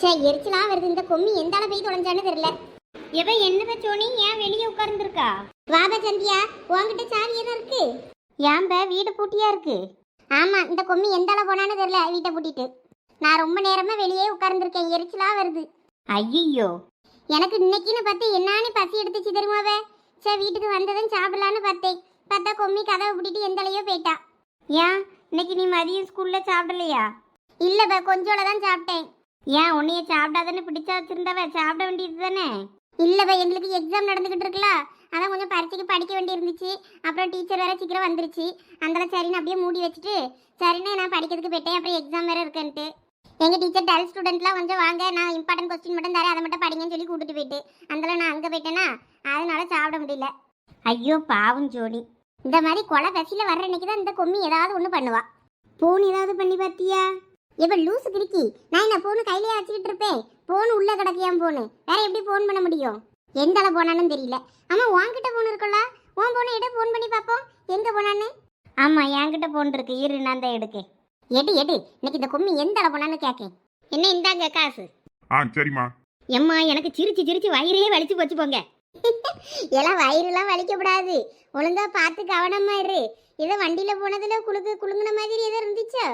சே எரிச்சலா வருது. இந்த கொம்மி எந்த அளவு போய் தொலைஞ்சான்னு தெரியல. எவ என்னத சோனி? ஏன் வெளியே உட்கார்ந்துருக்கா? வாபா சந்தியா. உன்கிட்ட சாவி எதுவும் இருக்கு? ஏன்ப வீடு பூட்டியா இருக்கு? ஆமா இந்த கொம்மி எந்த அளவு போனான்னு தெரியல வீட்டை பூட்டிட்டு. நான் ரொம்ப நேரமா வெளியே உட்கார்ந்துருக்கேன். எரிச்சலா வருது. ஐயோ எனக்கு இன்னைக்குன்னு பார்த்து என்னான்னு பசி எடுத்துச்சு தெரியுமாவே சே வீட்டுக்கு வந்ததும் சாப்பிடலான்னு பார்த்தேன். பார்த்தா கொம்மி கதவை பூட்டிட்டு எந்தலையோ போயிட்டா. ஏன்? இன்னைக்கு நீ மதியம் ஸ்கூல்ல சாப்பிடலையா? இல்ல கொஞ்சோட தான் சாப்பிட்டேன். ஏன் உன்னைய சாப்பிடாதானே பிடிச்சா வச்சிருந்தவ சாப்பிட வேண்டியது தானே? இல்லப்பா எங்களுக்கு எக்ஸாம் நடந்துகிட்டு இருக்கல அதான் கொஞ்சம் பரீட்சைக்கு படிக்க வேண்டி இருந்துச்சு அப்புறம் டீச்சர் வேற சீக்கிரம் வந்துருச்சு. அதனால சரின்னு அப்படியே மூடி வச்சுட்டு சரின்னு நான் படிக்கிறதுக்கு போயிட்டேன். அப்புறம் எக்ஸாம் வேற இருக்குன்ட்டு. எங்கள் டீச்சர் டல் ஸ்டூடெண்ட்லாம் கொஞ்சம் வாங்க நான் இம்பார்ட்டன்ட் கொஸ்டின் மட்டும் தரேன். அதை மட்டும் படிங்கன்னு சொல்லி கூட்டிட்டு போயிட்டு. அதனால நான் அங்கே போயிட்டேனா? அதனால சாப்பிட முடியல. ஐயோ பாவம் ஜோடி. இந்த மாதிரி கொலை பசியில் வர்ற அன்னைக்கு தான் இந்த கொம்மி ஏதாவது ஒன்று பண்ணுவா. போன் ஏதாவது பண்ணி பார்த்தியா? எப்ப லூசு கிறுக்கி? நான் என்ன போன் கையிலேயே வச்சுக்கிட்டு இருப்பேன்? போன் உள்ள கிடக்கியாம் போனு வேற எப்படி போன் பண்ண முடியும்? எந்த அளவு போனான்னு தெரியல. ஆமா உன்கிட்ட போன் இருக்குல்ல? உன் போனை எடு போன் பண்ணி பார்ப்போம். எங்க போனான்னு? ஆமா என்கிட்ட போன் இருக்கு. இரு நான் தான் எடுக்கேன். எடு எடு. இன்னைக்கு இந்த கொம்மி எந்த அளவு போனான்னு கேட்கேன் என்ன இந்தாங்க காசு. ஆ சரிம்மா. எம்மா எனக்கு சிரிச்சு சிரிச்சு வயிறே வலிச்சு போச்சு போங்க. எல்லாம் வயிறுலாம் வலிக்கப்படாது. ஒழுங்கா பார்த்து கவனமா இரு. ஏதோ வண்டியில போனதுல குளுக்கு குலுங்குன மாதிரி ஏதோ இருந்துச்சோ?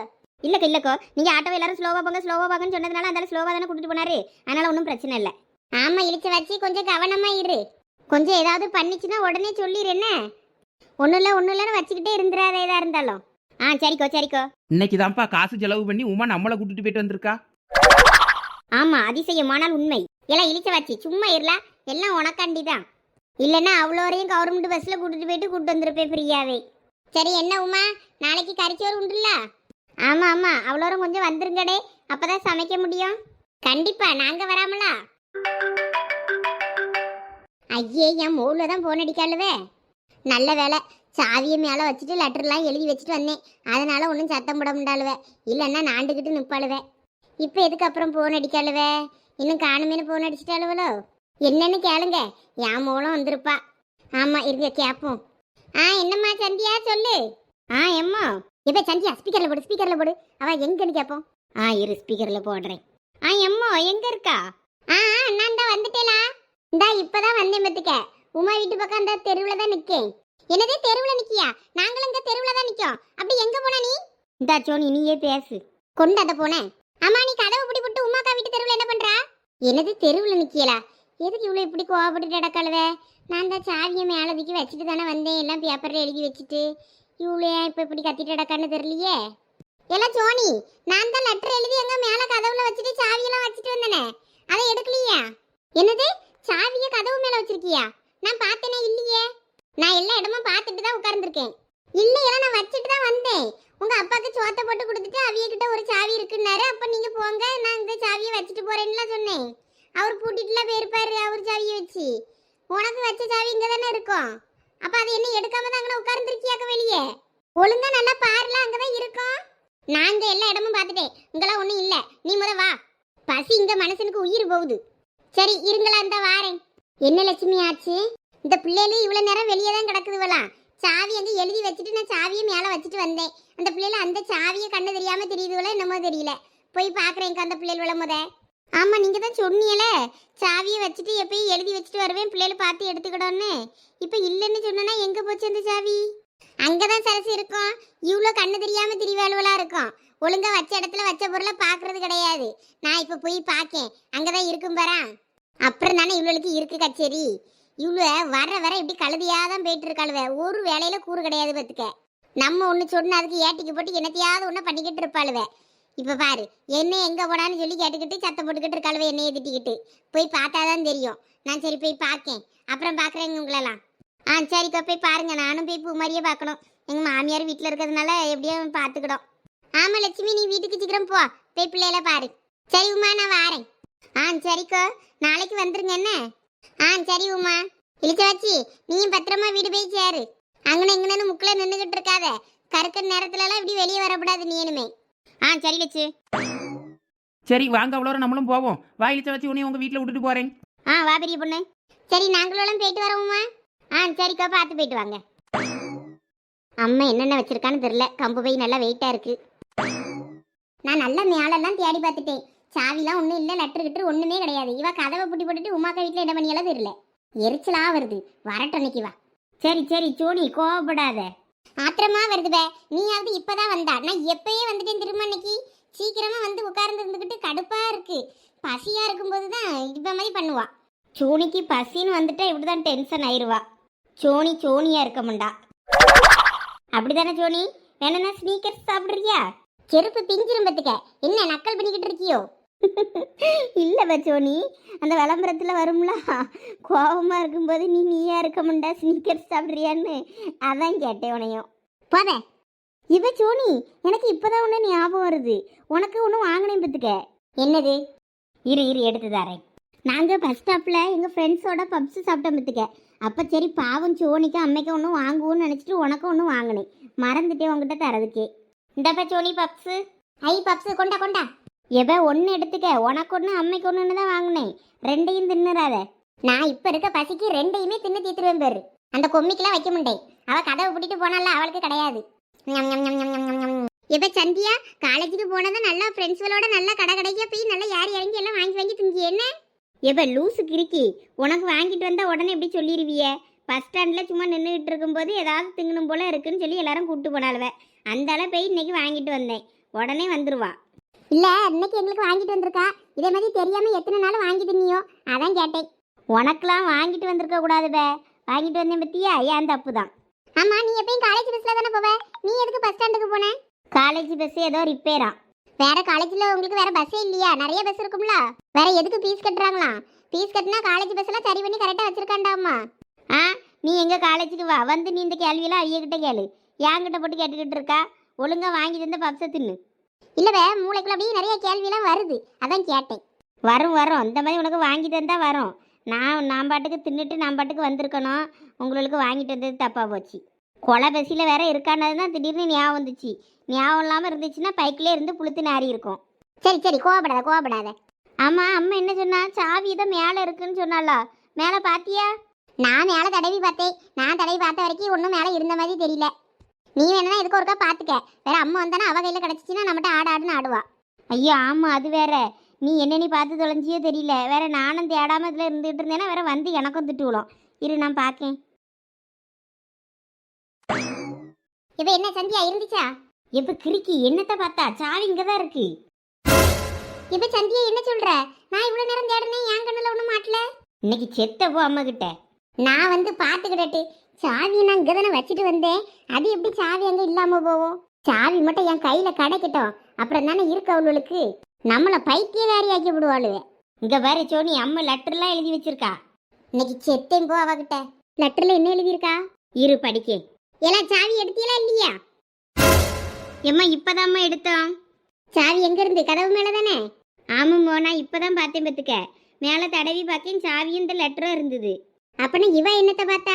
இல்லக்கா இல்லக்கோ. நீங்க ஆட்டோ எல்லாரும் ஸ்லோவா போங்க ஸ்லோவா போங்கன்னு சொன்னதுனால அந்த ஸ்லோவா தானே கூட்டிட்டு போனாரு. அதனால ஒன்றும் பிரச்சனை இல்லை. ஆமா இழிச்சு வச்சு கொஞ்சம் கவனமா இரு. கொஞ்சம் ஏதாவது பண்ணிச்சுன்னா உடனே சொல்லிடு என்ன? ஒன்றும் இல்லை ஒன்றும் இல்லைன்னு வச்சுக்கிட்டே இருந்துடாத ஏதா இருந்தாலும். ஆ சரிக்கோ சரிக்கோ. இன்னைக்கு தான்ப்பா காசு செலவு பண்ணி உமா நம்மளை கூட்டிட்டு போயிட்டு வந்திருக்கா? ஆமா அதிசயமானால் உண்மை. எல்லாம் இழிச்ச வச்சு சும்மா இருல எல்லாம் உனக்காண்டி தான் இல்லைன்னா அவ்வளோ வரையும் கவர்மெண்ட் பஸ்ல கூட்டிட்டு போயிட்டு கூட்டு வந்திருப்பேன் ஃப்ரீயாவே. சரி என்ன உமா? நாளைக்கு கறிச்சோறு உண்டுல்ல? ஆமா ஆமா. அவ்வளோ கொஞ்சம் வந்துருங்கடே. அப்பதான் சமைக்க முடியும். கண்டிப்பா நாங்க வராமலா? ஐயே என் மூல தான் போன் அடிக்காளுவே. நல்ல வேலை சாவியை மேலே வச்சுட்டு லெட்டர்லாம் எழுதி வச்சுட்டு வந்தேன். அதனால ஒன்றும் சத்தம் போட முடியாளுவே இல்லைன்னா நாண்டுக்கிட்டு நிற்பாளுவே. இப்போ எதுக்கு அப்புறம் ஃபோன் அடிக்காளுவே? இன்னும் காணுமேனு ஃபோன் அடிச்சிட்டாளுவலோ என்னன்னு கேளுங்க. என் மூலம் வந்திருப்பா. ஆமாம் இருக்க கேட்போம் ஆ என்னம்மா சந்தியா சொல்லு. ஆ எம்மா? எப்போ சந்தியா ஸ்பீக்கரில் போடு ஸ்பீக்கரில் போடு. அவ எங்கன்னு கேட்போம் ஆ இரு ஸ்பீக்கரில் போடுறேன். ஆ எம்மோ எங்க இருக்கா? ஆ ஆ, நான் தான் வந்துட்டேலா. இந்தா இப்பதான் வந்தேன் பத்துக்க. உமா வீட்டு பக்கம் அந்த தெருவில் தான் நிற்கேன் என்னதே தெருவில் நிக்கியா? நாங்களும் இந்த தெருவில் தான் நிற்கோம் அப்படி எங்க போன நீ? இந்தா சோனி நீயே பேசு. கொண்டு அதை போனேன் அம்மா நீ கதவை பிடி போட்டு உமாக்கா வீட்டு தெருவில் என்ன பண்றா? என்னது தெருவில் நிற்கியலா எதுக்கு இவ்வளோ இப்படி கோவப்பட்டு நடக்கலவே நான் தான் சாவியை மேலதுக்கு வச்சுட்டு தானே வந்தேன். எல்லாம் பேப்பரில் எழுதி வச்சுட்டு. இவ்வளோ ஏன் இப்போ இப்படி கத்திட்டு கிடக்கான்னு தெரியலையே? எல்லாம் சோனி நான் தான் லெட்டர் எழுதி எங்க மேலே கதவுல வச்சுட்டு சாவியெல்லாம் வச்சுட்டு வந்தேனே. அதை எடுக்கலையா? என்னது? சாவியை கதவு மேலே வச்சிருக்கியா? நான் பார்த்தேனே இல்லையே. நான் எல்லா இடமும் பார்த்துட்டு தான் உட்கார்ந்துருக்கேன். இல்லையா நான் வச்சுட்டு தான் வந்தேன். உங்க அப்பாக்கு சோத்தை போட்டு கொடுத்துட்டு அவிய கிட்ட ஒரு சாவி இருக்குன்னாரு. அப்ப நீங்க போங்க நான் இந்த சாவியை வச்சுட்டு போறேன்னுலாம் சொன்னேன். அவர் பூட்டிட்டுலாம் போயிருப்பாரு அவர் சாவியை வச்சு. உனக்கு வச்ச சாவி இங்க தானே இருக்கும்? அப்ப அது என்ன எடுக்காம தான் அங்கே உட்கார்ந்துருக்கியாக்க வெளியே? ஒழுங்கா நல்லா பாருல அங்கதான் இருக்கும் நான் இந்த எல்லா இடமும் பார்த்துட்டேன். இங்கெல்லாம் ஒண்ணும் இல்ல. நீ முத வா. பசி இங்க மனுஷனுக்கு உயிர் போகுது. சரி இருங்களா இந்த வாரேன். என்ன லட்சுமி ஆச்சு? இந்த பிள்ளைகளும் இவ்வளவு நேரம் வெளியே தான் கிடக்குதுவலாம் சாவி அங்கே எழுதி வச்சுட்டு நான் சாவியை மேலே வச்சுட்டு வந்தேன். அந்த பிள்ளைல அந்த சாவியை கண்ணு தெரியாம தெரியுதுவல என்னமோ தெரியல. போய் பாக்குறேன் அந்த பிள்ளைகள முத. ஆமாம் நீங்கள் தான் சொன்னீங்களே சாவியை வச்சுட்டு எப்பயும் எழுதி வச்சுட்டு வருவேன் பிள்ளைகள் பார்த்து எடுத்துக்கிடோன்னு இப்போ இல்லைன்னு சொன்னா எங்கே போச்சு அந்த சாவி? அங்கதான் சரசு இருக்கும். இவ்வளோ கண்ணு தெரியாமல் திரிவாளுவலா இருக்கும். ஒழுங்காக வச்ச இடத்துல வச்ச பொருளை பார்க்குறது கிடையாது. நான் இப்போ போய் பார்க்கேன். அங்கதான் இருக்கும் பாரா. அப்புறம் தானே இவ்வளோக்கு இருக்கு கச்சேரி. இவ்வளோ வர வர இப்படி கழுதியாதான் போயிட்டு இருக்காளுவ ஒரு வேலையில் கூறு கிடையாது பார்த்துக்க நம்ம ஒன்று சொன்ன அதுக்கு ஏட்டிக்கு போட்டு என்னத்தையாவது ஒன்று பண்ணிக்கிட்டு இருப்பாளுவேன் இப்போ பாரு என்ன எங்கே போனான்னு சொல்லி கேட்டுக்கிட்டு சத்தம் போட்டுக்கிட்டு இருக்காளுவ என்னைய திட்டிக்கிட்டு. போய் பார்த்தா தான் தெரியும். நான் சரி போய் பார்க்கேன். அப்புறம் பார்க்குறேங்க உங்களெல்லாம். ஆ சரிக்கா போய் பாருங்க. நானும் போய் பூ மாதிரியே பார்க்கணும். எங்கள் மாமியார் வீட்டில் இருக்கிறதுனால எப்படியோ பார்த்துக்கிடும். ஆமாம் லட்சுமி நீ வீட்டுக்கு சீக்கிரம் போ. போய் பிள்ளையில பாரு. சரி உமா நான் வாரேன். ஆ சரிக்கோ நாளைக்கு வந்துருங்க என்ன? ஆ சரி உமா. இழிச்ச வச்சு நீயும் பத்திரமா வீடு போய் சேரு. அங்கன இங்கன்னு முக்கில் நின்றுகிட்டு இருக்காத. கருக்க நேரத்துலலாம் இப்படி வெளியே வரக்கூடாது நீ இனிமே. ஆ சரி லட்சு. சரி வாங்க அவ்வளோ நம்மளும் போவோம். வாயிலிச்ச வச்சு உன்னை உங்க வீட்டில் விட்டுட்டு போறேன். ஆ வா பெரிய பொண்ணு. சரி நாங்களும் போயிட்டு வரோம்மா ஆ சரிக்கா பார்த்து போயிட்டு வாங்க. அம்மா என்னென்ன வச்சிருக்கான்னு தெரியல. கம்பு பை நல்லா வெயிட்டா இருக்கு. நான் நல்ல மேலெல்லாம் தேடி பார்த்துட்டேன். சாவிலாம் ஒன்றும் இல்லை லெட்டர் கிட்டர் ஒன்றுமே கிடையாது. இவ கதவை பூட்டி போட்டுட்டு உமாக்கா வீட்டில் என்ன பண்ணியாலும் தெரியல. எரிச்சலா வருது. வரட்டும் அன்னைக்கு வா. சரி சரி சோனி கோவப்படாத. ஆத்திரமா வருது பே. நீயாவது இப்பதான் வந்தா. நான் எப்பயே வந்துட்டேன் திரும்ப அன்னைக்கு. சீக்கிரமா வந்து உட்கார்ந்து இருந்துக்கிட்டு கடுப்பா இருக்கு. பசியா இருக்கும்போது தான் இப்ப மாதிரி பண்ணுவா. சோனிக்கு பசின்னு வந்துட்டா இப்படிதான் டென்ஷன் ஆயிருவா. சோனி சோனியா இருக்க மாட்டா. அப்படிதானே சோனி? வேணும்னா ஸ்னீக்கர்ஸ் சாப்பிடுறியா? செருப்பு பிஞ்சிரும்பத்துக்க என்ன நக்கல் பண்ணிக்கிட்டு இருக்கியோ? இல்லை சோனி அந்த விளம்பரத்தில் வரும்ல? கோபமாக இருக்கும்போது நீ நீயா இருக்க மாட்டா ஸ்னீக்கர்ஸ் சாப்பிட்றியான்னு? அதான் கேட்டேன் உனையும் போத. இவ சோனி எனக்கு இப்போதான் ஒன்று ஞாபகம் வருது. உனக்கு ஒன்றும் வாங்கினேன் பத்துக்க என்னது? இரு இரு எடுத்து தரேன். நாங்கள் பஸ் ஸ்டாப்பில் எங்கள் ஃப்ரெண்ட்ஸோட பப்ஸ் சாப்பிட்டோம் பத்துக்க அப்போ சரி பாவம் சோனிக்கு அம்மைக்கு ஒன்றும் வாங்குவோன்னு நினச்சிட்டு உனக்கு ஒன்றும் வாங்கினேன். மறந்துட்டே உங்ககிட்ட தரதுக்கே. இந்தப்பா சோனி பப்ஸு ஐ பப்ஸு கொண்டா கொண்டா. எவன் ஒன்று எடுத்துக்க? உனக்கு ஒன்று அம்மைக்கு ஒன்றுன்னு தான் வாங்கினேன். ரெண்டையும் தின்னுறாத. நான் இப்போ இருக்க பசிக்கு ரெண்டையுமே தின்னு தீத்துருவேன் பேரு. அந்த கொம்மிக்கெல்லாம் வைக்க முடியேன் அவள் கதவை பிடிட்டு போனால அவளுக்கு கிடையாது. எப்போ சந்தியா? காலேஜுக்கு போனதும் நல்லா ஃப்ரெண்ட்ஸ்களோட நல்லா கடை கடைக்கா போய் நல்லா யார் இறங்கி எல்லாம் வாங்கி வாங்கி திங்கி என்ன? எவ லூசு கிறுக்கி உனக்கு வாங்கிட்டு வந்தால் உடனே எப்படி சொல்லிடுவிய பஸ் ஸ்டாண்டில் சும்மா நின்றுக்கிட்டு இருக்கும்போது ஏதாவது திங்கணும் போல இருக்குன்னு சொல்லி எல்லாரும் கூப்பிட்டு போனாலுவ அந்த அளவு போய் இன்னைக்கு வாங்கிட்டு வந்தேன். உடனே வந்துடுவா இல்ல இன்னைக்கு எங்களுக்கு வாங்கிட்டு வந்திருக்கா. இதே மாதிரி தெரியாம எத்தனை நாள் வாங்கி தின்னியோ அதான் கேட்டேன். உனக்கெல்லாம் வாங்கிட்டு வந்திருக்க கூடாது பே. வாங்கிட்டு வந்தேன் பத்தியா? ஏன் தப்பு தான் ஆமா நீ எப்பயும் காலேஜ் பஸ்ல தானே போவ? நீ எதுக்கு பஸ் ஸ்டாண்டுக்கு போன? காலேஜ் பஸ் ஏதோ ரிப்பேரா வேற காலேஜ்ல உங்களுக்கு வேற பஸ்ஸே இல்லையா? நிறைய பஸ் இருக்கும்ல. வேற எதுக்கு ஃபீஸ் கட்டுறாங்களா ஃபீஸ் கட்டினா காலேஜ் பஸ் எல்லாம் சரி பண்ணி கரெக்டா வச்சிருக்காண்டாமா ஆ நீ எங்க காலேஜுக்கு வா. வந்து நீ இந்த கேள்வியெல்லாம் ஐயக்கிட்ட கேளு. என்கிட்ட போட்டு கேட்டுக்கிட்டு இருக்கா? ஒழுங்கா வாங்கி தந்த பப்ஸை தின்னு. இல்லவே மூளைக்குள்ள அப்படியே நிறைய கேள்வி எல்லாம் வருது. அதான் கேட்டேன். வரும் வரும். இந்த மாதிரி உனக்கு வாங்கி தந்தா வரும். நான் நான் பாட்டுக்கு தின்னுட்டு நான் பாட்டுக்கு வந்திருக்கணும். உங்களுக்கு வாங்கிட்டு வந்தது தப்பாக போச்சு. கொலை பசியில் வேற இருக்கானது தான் திடீர்னு ஞாபகம் வந்துச்சு. ஞாபகம் இல்லாமல் இருந்துச்சுன்னா பைக்கிலே இருந்து புளுத்து நாரி இருக்கும். சரி சரி கோவப்படாத கோவப்படாத. ஆமாம் அம்மா என்ன சொன்னா? சாவி தான் மேலே இருக்குன்னு சொன்னாலா மேலே பார்த்தியா நான் மேல தடவி பார்த்தேன். நான் தடவி பார்த்த வரைக்கும் ஒன்றும் மேல இருந்த மாதிரி தெரியல. நீ வேணா இதுக்கு ஒருக்கா பார்த்துக்க வேற அம்மா வந்தானா அவ கையில கிடைச்சிச்சுன்னா நம்மகிட்ட ஆடு ஆடுன்னு ஆடுவா. ஐயோ ஆமாம் அது வேற. நீ என்ன நீ பார்த்து தொலைஞ்சியோ தெரியல. வேற நானும் தேடாமல் இதில் இருந்துகிட்டு இருந்தேன்னா வேற வந்து எனக்கும் திட்டு விழும் இரு நான் பார்க்கேன் இப்ப என்ன சந்தியா இருந்துச்சா? இப்போ கிறுக்கி என்னத்தை பார்த்தா? சாவி இங்கே தான் இருக்கு. இப்ப சந்தியா என்ன சொல்ற? நான் இவ்வளவு நேரம் தேடினேன் என் கண்ணுல ஒண்ணும் மாட்டல. இன்னைக்கு செத்த போ அம்மா கிட்ட. நான் வந்து பார்த்துக்கிடட்டு. சாவியை நான் இங்கே தானே வச்சுட்டு வந்தேன். அது எப்படி சாவி அங்கே இல்லாமல் போகும்? சாவி மட்டும் என் கையில் கிடைக்கட்டும். அப்புறம் தானே இருக்க அவளுக்கு. நம்மளை பைத்தியகாரி ஆக்கி விடுவாளுவே. இங்கே பாரு சோனி அம்மா லெட்டர்லாம் எழுதி வச்சிருக்கா. இன்னைக்கு செத்தேன் போ அவகிட்ட. லெட்டரில் என்ன எழுதியிருக்கா? இரு படிக்க. எல்லாம் சாவி எடுத்தீங்களா இல்லையா? எம்மா இப்போதாம்மா எடுத்தோம். சாவி எங்கேருந்து கதவு மேலே தானே? ஆமாம் நான் இப்பதான் பார்த்தேன் பார்த்துக்க. மேலே தடவி பார்த்தேன் சாவி இந்த லெட்டரும் இருந்தது. அப்பனா இவ என்னத்த பார்த்தா?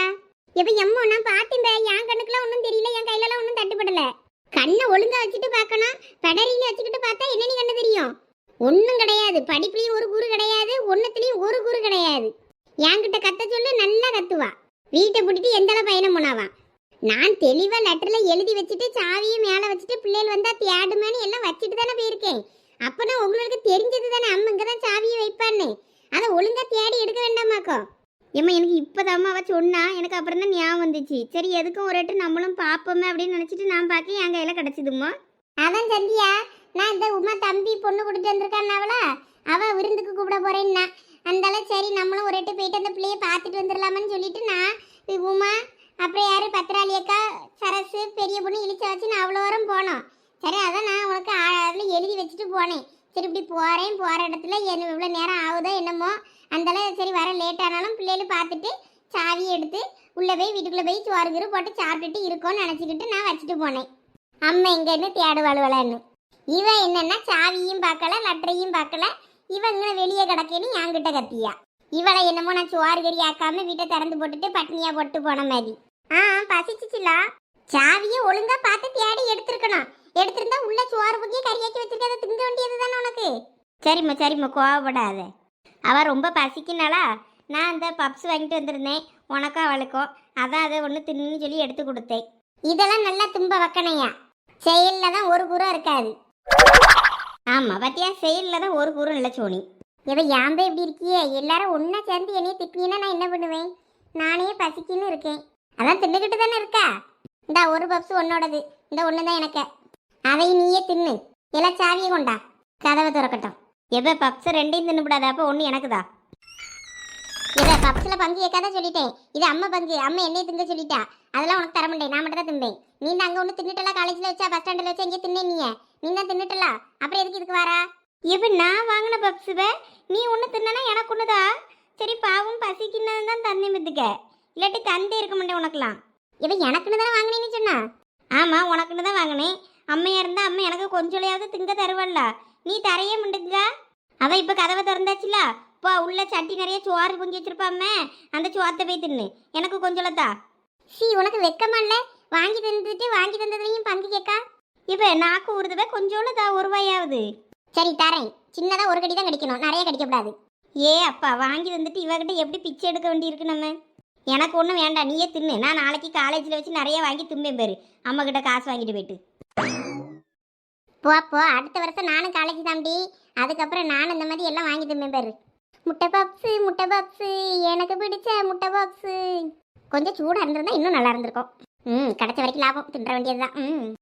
இவ எம்மோ நான் பார்த்தேன் என் கண்ணுக்குலாம் ஒன்றும் தெரியல. என் கையிலலாம் ஒன்றும் தட்டுப்படல. கண்ணை ஒழுங்கா வச்சுட்டு பார்க்கணும். பெடரின்னு வச்சுக்கிட்டு பார்த்தா என்னன்னு கண்ணு தெரியும்? ஒன்றும் கிடையாது. படிப்புலையும் ஒரு கூறு கிடையாது. ஒன்றுத்துலையும் ஒரு கூறு கிடையாது. என்கிட்ட கத்த சொல்லு நல்லா கத்துவா. வீட்டை பிடிட்டு எந்தளவு பயணம் போனாவா நான் தெளிவாக லெட்டரில் எழுதி வச்சுட்டு சாவியை மேலே வச்சுட்டு பிள்ளைகள் வந்தால் தேடுமான்னு எல்லாம் வச்சுட்டு தானே போயிருக்கேன். அப்போனா உங்களுக்கு தெரிஞ்சது தானே அம்மா இங்கே தான் சாவியை வைப்பான்னு. அதை ஒழுங்காக தேடி எடுக்க வேண்டாமாக்கோ? ஏம்மா எனக்கு இப்போதாம்மா அவள் சொன்னா எனக்கு அப்புறம் தான் ஞாபகம் வந்துச்சு. சரி எதுக்கும் ஒரு வாட்டி நம்மளும் பார்ப்போமே அப்படின்னு நினச்சிட்டு நான் பார்க்க என் கையில் கிடச்சிதும்மா. அதான் சந்தியா நான் இந்த உமா தம்பி பொண்ணு கொடுத்து வந்திருக்கான்னாவளா அவள் விருந்துக்கு கூப்பிட போகிறேன்னா அந்தால சரி நம்மளும் ஒரு எட்டு போயிட்டு அந்த பிள்ளையை பார்த்துட்டு வந்துடலாமான்னு சொல்லிட்டு நான் உமா அப்புறம் யார்? பத்திராளி அக்கா சரசு பெரிய பொண்ணு இழிச்ச வச்சு நான் அவ்வளோ வரம் போனோம். சரி அதான் நான் உனக்கு அதில் எழுதி வச்சுட்டு போனேன். சரி இப்படி போகிறேன் போகிற இடத்துல என்ன இவ்வளோ நேரம் ஆகுதோ என்னமோ அந்தளவு சரி வர லேட் ஆனாலும் பிள்ளைகள் பார்த்துட்டு சாவியை எடுத்து உள்ளே போய் வீட்டுக்குள்ளே போய் சோறு கீறு போட்டு சாப்பிட்டுட்டு இருக்கோன்னு நினச்சிக்கிட்டு நான் வச்சுட்டு போனேன். அம்மா எங்கன்னு தேடுவாளுவலன்னு இவன் என்னன்னா சாவியும் பார்க்கல லட்டரையும் பார்க்கல இவன் இங்கே வெளியே கிடக்கேன்னு என்கிட்ட கத்தியா. இவளை என்னமோ நான் சோறு கறி ஆக்காம வீட்டை திறந்து போட்டுட்டு பட்னியா போட்டு போன மாதிரி. ஆ பசிச்சுச்சுலா. சாவியை ஒழுங்கா பார்த்து தேடி எடுத்திருக்கணும். எடுத்திருந்தா உள்ள சோறு பக்கிய கறியாக்கி வச்சிருக்கத திங்க வேண்டியது தானே உனக்கு? சரிம்மா சரிம்மா கோவப்படாத. அவ ரொம்ப பசிக்கினாளா? நான் அந்த பப்ஸ் வாங்கிட்டு வந்திருந்தேன். உனக்கும் அவளுக்கும். அதான் அதை ஒன்று தின்னு சொல்லி எடுத்து கொடுத்தேன். இதெல்லாம் நல்லா தும்ப வைக்கணையா செயலில் தான் ஒரு குரம் இருக்காது ஆமாம் பத்தியா? செயலில் தான் ஒரு குரம் இல்லை சோனி. இவ யாம்பே இப்படி இருக்கியே? எல்லாரும் ஒன்றா சேர்ந்து என்னைய திட்டினீங்கன்னா நான் என்ன பண்ணுவேன்? நானே பசிக்கின்னு இருக்கேன். அதான் தின்னுக்கிட்டு தானே இருக்கா? இந்த ஒரு பப்ஸ் உன்னோடது. இந்த ஒன்று தான் எனக்கு. அதை நீயே தின்னு. எல்லாம் சாவியை கொண்டா. கதவை திறக்கட்டும். எப்போ பப்ஸ் ரெண்டையும் தின்னுபடாத அப்போ ஒன்று எனக்குதா? இதை பப்ஸில் பங்கு கேட்காத சொல்லிட்டேன். இது அம்மா பங்கு அம்மா என்னைய திங்க சொல்லிட்டா. அதெல்லாம் உனக்கு தர மாட்டேன் நான் மட்டும் தான் திம்பேன். நீ தான் அங்கே ஒன்று தின்னுட்டலாம் காலேஜில் வச்சா பஸ் ஸ்டாண்டில் வச்சா எங்கேயும் தின்னே நீ. நீ தான் தின்னுட்டலாம் அப்புறம் எதுக்கு இதுக்கு வாரா? இப்போ நான் வாங்கின பப்ஸுவை நீ ஒன்று தின்னா எனக்கு ஒன்றுதா சரி பாவம் பசிக்குன்னு தான் தந்தை மித்துக்க இல்லாட்டி தந்தே இருக்க மாட்டேன் உனக்குலாம் இவன் எனக்குன்னு தானே வாங்கினேன்னு சொன்னா? ஆமாம் உனக்குன்னு தான் வாங்கினேன். அம்மையா இருந்தா அம்மா எனக்கு கொஞ்சோலையாவது திங்க தருவல்ல. நீ தரையே முண்டுங்க அவ இப்போ கதவை திறந்தாச்சுல? இப்போ உள்ள சட்டி நிறைய சோறு பொங்கி வச்சிருப்பாமே அந்த சோத்தை போய் தின்னு. எனக்கு கொஞ்சோலத்தா? சி உனக்கு வெக்கமா இல்ல? வாங்கி தந்துட்டு வாங்கி தந்ததுலையும் பங்கு கேட்கா இப்போ நாக்கு உருதுவே கொஞ்சோளதா ஒரு ரூபாயாவது சரி தரேன். சின்னதா ஒரு கடி தான் கடிக்கணும். நிறைய கடிக்கக்கூடாது ஏ அப்பா வாங்கி வந்துட்டு இவகிட்ட எப்படி பிச்சை எடுக்க வேண்டியிருக்கு நம்ம? எனக்கு ஒன்றும் வேண்டாம். நீயே தின்னு. நான் நாளைக்கு காலேஜில் வச்சு நிறைய வாங்கி தும்பேன் பேர். அம்மா கிட்ட காசு வாங்கிட்டு போயிட்டு. போ போ. அடுத்த வருஷம் நானும் காலேஜ் தாண்டி அதுக்கப்புறம் நானும் இந்த மாதிரி எல்லாம் வாங்கி தம்பேன் பாரு. முட்டை பப்ஸு முட்டை பப்ஸு எனக்கு பிடிச்ச முட்டை பப்ஸு கொஞ்சம் சூடாக இருந்திருந்தா இன்னும் நல்லா இருந்திருக்கும். ம் கிடைச்ச வரைக்கும் லாபம். தின்ற வேண்டியதுதான். ம்.